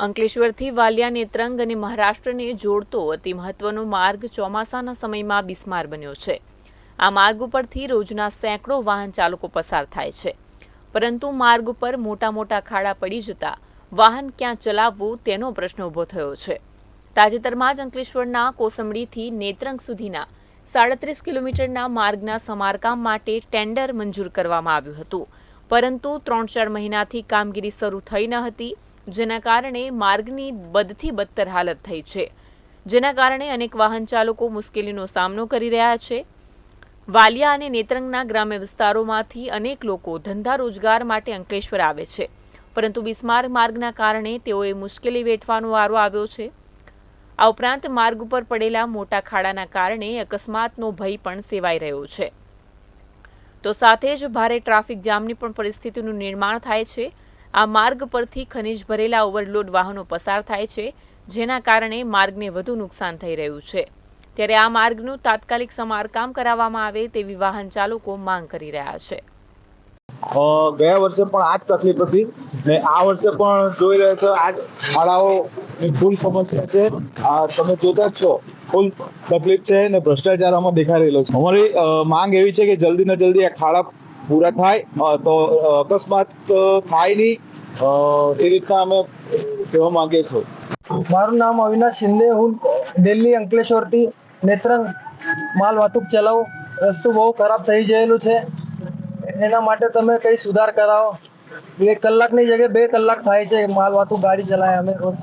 અંકલેશ્વરથી વાલિયા નેત્રંગ અને મહારાષ્ટ્રને જોડતો અતિ મહત્વનો માર્ગ ચોમાસાના સમયમાં બિસ્માર બન્યો છે. આ માર્ગ ઉપરથી રોજના સેંકડો વાહન ચાલકો પસાર થાય છે. પરંતુ માર્ગ ઉપર મોટા મોટા ખાડા પડી જતા વાહન ક્યાં ચલાવવું તેનો પ્રશ્ન ઊભો થયો છે. તાજેતરમાં જ અંકલેશ્વરના કોસંબડીથી નેત્રંગ સુધીના સાડત્રીસ કિલોમીટરના માર્ગના સમારકામ માટે ટેન્ડર મંજૂર કરવામાં આવ્યું હતું. પરંતુ ત્રણ ચાર મહિનાથી કામગીરી શરૂ થઈ ન હતી. જેના કારણે માર્ગની બદથી બદતર હાલત થઈ છે. જેના કારણે અનેક વાહન ચાલકો મુશ્કેલીનો સામનો કરી રહ્યા છે. વાલિયા અને નેત્રંગના ગ્રામ્ય વિસ્તારોમાંથી અનેક લોકો ધંધા રોજગાર માટે અંકલેશ્વર આવે છે. પરંતુ બિસ્માર્ક માર્ગના કારણે તેઓએ મુશ્કેલી વેઠવાનો વારો આવ્યો છે. આ ઉપરાંત માર્ગ ઉપર પડેલા મોટા ખાડાના કારણે અકસ્માતનો ભય પણ સેવાઈ રહ્યો છે. તો સાથે જ ભારે ટ્રાફિક જામની પણ પરિસ્થિતિનું નિર્માણ થાય છે. આ માર્ગ પરથી ખનિજ ભરેલા ઓવરલોડ વાહનો પસાર થાય છે, જેના કારણે માર્ગને વધુ નુકસાન થઈ રહ્યું છે. ત્યારે આ માર્ગનું તાત્કાલિક સમારકામ કરાવવામાં આવે તેવી વાહન ચાલકો માંગ કરી રહ્યા છે. ગયા વર્ષે પણ આ જ તકલીફ હતી ને આ વર્ષે પણ જોઈ રહ્યા છો, આ ખાડાઓની ફૂલ સમસ્યા છે. આ તમે જોતા જ છો, ફૂલ તકલીફ છે ને ભ્રષ્ટાચાર આમાં દેખાઈ રહેલો છે. અમારી માંગ એવી છે કે જલ્દી ને જલ્દી આ ખાડા પૂરા થાય તો અકસ્માત થાય નહીં. એ રીતના અમે કહેવા માંગીએ છીએ. મારું નામ અવિનાશ શિંદે હું દિલ્હી અંકલેશ્વરથી નેત્રંગ માલ વાતુક ચલાવું. રસ્તો બહુ ખરાબ થઈ ગયેલું છે. એના માટે તમે કઈ સુધાર કરાવો. એક કલાકની જગ્યાએ બે કલાક થાય છે માલ વાતું ગાડી ચલાવે અમે રોજ.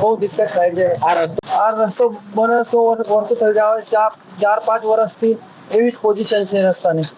બહુ દિક્કત થાય છે. આ રસ્તો? આ રસ્તો બને તો વર્ષો થઈ જાય ચાર ચાર પાંચ વર્ષથી એવી જ પોઝિશન છે રસ્તાની.